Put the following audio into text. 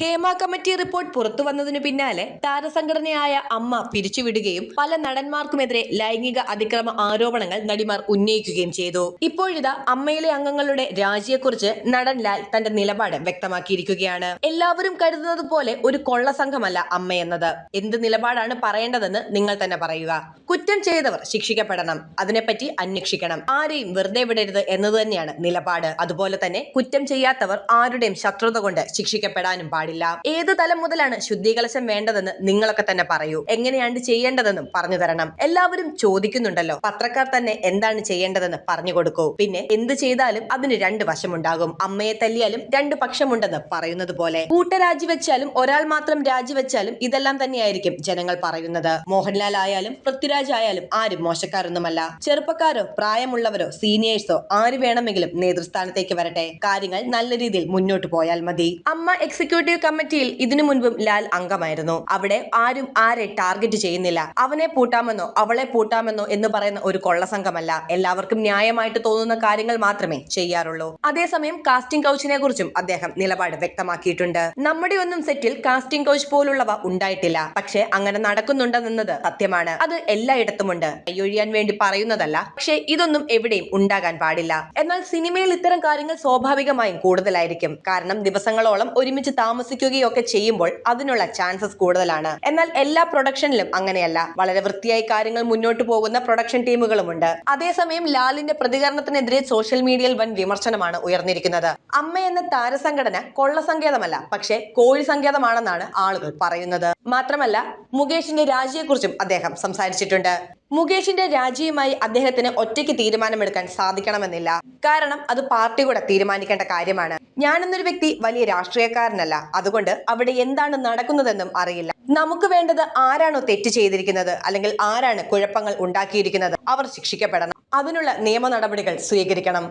Hema committee report പുറത്തു വന്നതിനു പിന്നാലെ താരസംഘടനയായ അമ്മ പിരിച്ചുവിടുകയും പല നടന്മാർക്കുമെതിരെ ലൈംഗിക അതിക്രമ ആരോപണങ്ങൾ നടിമാർ ഉന്നയിക്കുകയും ചെയ്തു. ഇപ്പോഴിതാ അമ്മയിലെ അംഗങ്ങളുടെ രാജിയെക്കുറിച്ച് നടൻ ലാൽ തന്റെ നിലപാട് വ്യക്തമാക്കിയിരിക്കുകയാണ്. എല്ലാവരും കരുതുന്നത് പോലെ ഒരു കൊള്ള സംഘമല്ല അമ്മയെന്നത് എന്ത് നിലപാടാണ് പറയേണ്ടതെന്ന് നിങ്ങൾ തന്നെ പറയുക. കുറ്റം ചെയ്തവർ ശിക്ഷിക്കപ്പെടണം. അതിനെപ്പറ്റി അന്വേഷിക്കണം. ആരെയും വെറുതെ വിടരുത് എന്നത് തന്നെയാണ് നിലപാട്. അതുപോലെ തന്നെ കുറ്റം ചെയ്യാത്തവർ ആരുടെയും ശത്രുത കൊണ്ട് ശിക്ഷിക്കപ്പെടാനും പാടില്ല. ഏത് തലം മുതലാണ് ശുദ്ധീകലശം വേണ്ടതെന്ന് നിങ്ങളൊക്കെ തന്നെ പറയൂ. എങ്ങനെയാണ് ചെയ്യേണ്ടതെന്നും പറഞ്ഞു തരണം. എല്ലാവരും ചോദിക്കുന്നുണ്ടല്ലോ. പത്രക്കാർ തന്നെ എന്താണ് ചെയ്യേണ്ടതെന്ന് പറഞ്ഞു കൊടുക്കൂ. പിന്നെ എന്ത് ചെയ്താലും അതിന് രണ്ട് വശമുണ്ടാകും. അമ്മയെ തല്ലിയാലും രണ്ട് പക്ഷമുണ്ടെന്ന് പറയുന്നത് പോലെ. കൂട്ട വെച്ചാലും ഒരാൾ മാത്രം രാജിവെച്ചാലും ഇതെല്ലാം തന്നെയായിരിക്കും ജനങ്ങൾ പറയുന്നത്. മോഹൻലാൽ ആയാലും പൃഥ്വിരാജ് ആയാലും ആരും മോശക്കാരൊന്നുമല്ല. ചെറുപ്പക്കാരോ പ്രായമുള്ളവരോ സീനിയേഴ്സോ ആര് വേണമെങ്കിലും നേതൃസ്ഥാനത്തേക്ക് വരട്ടെ. കാര്യങ്ങൾ നല്ല രീതിയിൽ മുന്നോട്ട് പോയാൽ മതി. അമ്മ എക്സിക്യൂട്ടീവ് കമ്മിറ്റിയിൽ ഇതിനു മുൻപും ലാൽ അംഗമായിരുന്നു. അവിടെ ആരും ആരെ ടാർഗറ്റ് ചെയ്യുന്നില്ല. അവനെ പൂട്ടാമെന്നോ അവളെ പൂട്ടാമെന്നോ എന്ന് പറയുന്ന ഒരു കൊള്ളസംഘമല്ല. എല്ലാവർക്കും ന്യായമായിട്ട് തോന്നുന്ന കാര്യങ്ങൾ മാത്രമേ ചെയ്യാറുള്ളൂ. അതേസമയം കാസ്റ്റിംഗ് കൗച്ചിനെ കുറിച്ചും അദ്ദേഹം നിലപാട് വ്യക്തമാക്കിയിട്ടുണ്ട്. നമ്മുടെ ഒന്നും സെറ്റിൽ കാസ്റ്റിംഗ് കൗച്ച് പോലുള്ളവ ഉണ്ടായിട്ടില്ല. പക്ഷേ അങ്ങനെ നടക്കുന്നുണ്ടെന്നത് സത്യമാണ്. അത് എല്ലായിടത്തുമുണ്ട്. കൈയൊഴിയാൻ വേണ്ടി പറയുന്നതല്ല. പക്ഷേ ഇതൊന്നും എവിടെയും ഉണ്ടാകാൻ പാടില്ല. എന്നാൽ സിനിമയിൽ ഇത്തരം കാര്യങ്ങൾ സ്വാഭാവികമായും കൂടുതലായിരിക്കും. കാരണം ദിവസങ്ങളോളം ഒരുമിച്ച് താമസിക്കുകയൊക്കെ ചെയ്യുമ്പോൾ അതിനുള്ള ചാൻസസ് കൂടുതലാണ്. എന്നാൽ എല്ലാ പ്രൊഡക്ഷനിലും അങ്ങനെയല്ല. വളരെ വൃത്തിയായി കാര്യങ്ങൾ മുന്നോട്ട് പോകുന്ന പ്രൊഡക്ഷൻ ടീമുകളുമുണ്ട് അതേസമയം ലാലിന്റെ പ്രതികരണത്തിനെതിരെ സോഷ്യൽ മീഡിയയിൽ വൻ വിമർശനമാണ് ഉയർന്നിരിക്കുന്നത്. അമ്മ എന്ന താരസംഘടന കൊള്ള സങ്കേതമല്ല പക്ഷേ കോഴി സങ്കേതമാണെന്നാണ് ആളുകൾ പറയുന്നത്. മാത്രമല്ല മുകേഷിന്റെ രാജിയെക്കുറിച്ചും അദ്ദേഹം സംസാരിച്ചിട്ടുണ്ട്. മുകേഷിന്റെ രാജിയുമായി അദ്ദേഹത്തിന് ഒറ്റയ്ക്ക് തീരുമാനമെടുക്കാൻ സാധിക്കണമെന്നില്ല. കാരണം അത് പാർട്ടി കൂടെ തീരുമാനിക്കേണ്ട കാര്യമാണ്. ഞാനെന്നൊരു വ്യക്തി വലിയ രാഷ്ട്രീയക്കാരനല്ല. അതുകൊണ്ട് അവിടെ എന്താണ് നടക്കുന്നതെന്നും അറിയില്ല. നമുക്ക് വേണ്ടത് ആരാണോ തെറ്റ് ചെയ്തിരിക്കുന്നത് അല്ലെങ്കിൽ ആരാണ് കുഴപ്പങ്ങൾ ഉണ്ടാക്കിയിരിക്കുന്നത് അവർ ശിക്ഷിക്കപ്പെടണം. അതിനുള്ള നിയമ നടപടികൾ സ്വീകരിക്കണം.